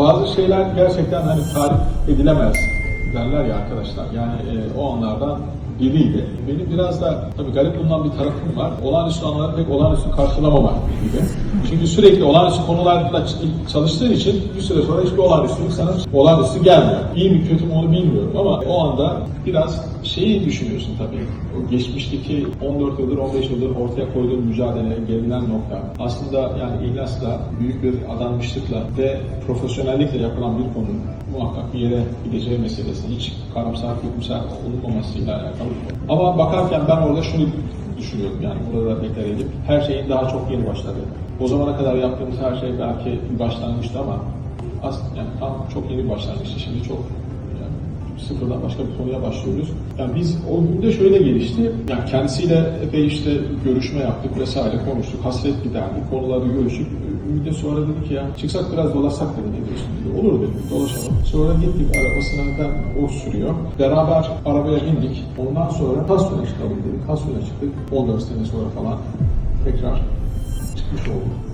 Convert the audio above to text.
Bazı şeyler gerçekten hani tarif edilemez derler ya arkadaşlar. Yani e, o anlardan biriydi. Benim biraz da tabii garip bulunan bir tarafım var. Olağanüstü anları pek olağanüstü karşılamamak gibi. Çünkü sürekli olağanüstü konularla ç- çalıştığın için bir süre sonra hiçbir olağanüstülük sana olağanüstü gelmiyor. İyi mi kötü mü onu bilmiyorum ama o anda biraz şeyi düşünüyorsun tabii. O geçmişteki 14 yıldır 15 yıldır ortaya koyduğun mücadele, gelinen nokta aslında yani ihlasla, büyük bir adanmışlıkla ve profesyonellikle yapılan bir konu muhakkak bir yere gideceği meselesi. Hiç karamsar, kötümser olunmamasıyla alakalı. Ama bakarken ben orada şunu düşünüyorum yani burada da deklar edip her şeyin daha çok yeni başladı. O zamana kadar yaptığımız her şey belki bir başlangıçtı ama aslında yani tam çok yeni bir başlangıçtı. Şimdi çok yani sıfırdan başka bir konuya başlıyoruz. Yani biz o günde şöyle gelişti. Yani kendisiyle epey işte görüşme yaptık vesaire konuştuk. Hasret giderdik. Konuları görüşüp bir de sonra dedi ki ya çıksak biraz dolaşsak dedi ne diyorsun dedi. Olur dedim dolaşalım. Sonra gittik arabasına ben o sürüyor. Beraber arabaya bindik. Ondan sonra Hasun'a çıkalım dedik. Hasun'a çıktık. 14 sene sonra falan tekrar çıkmış olduk.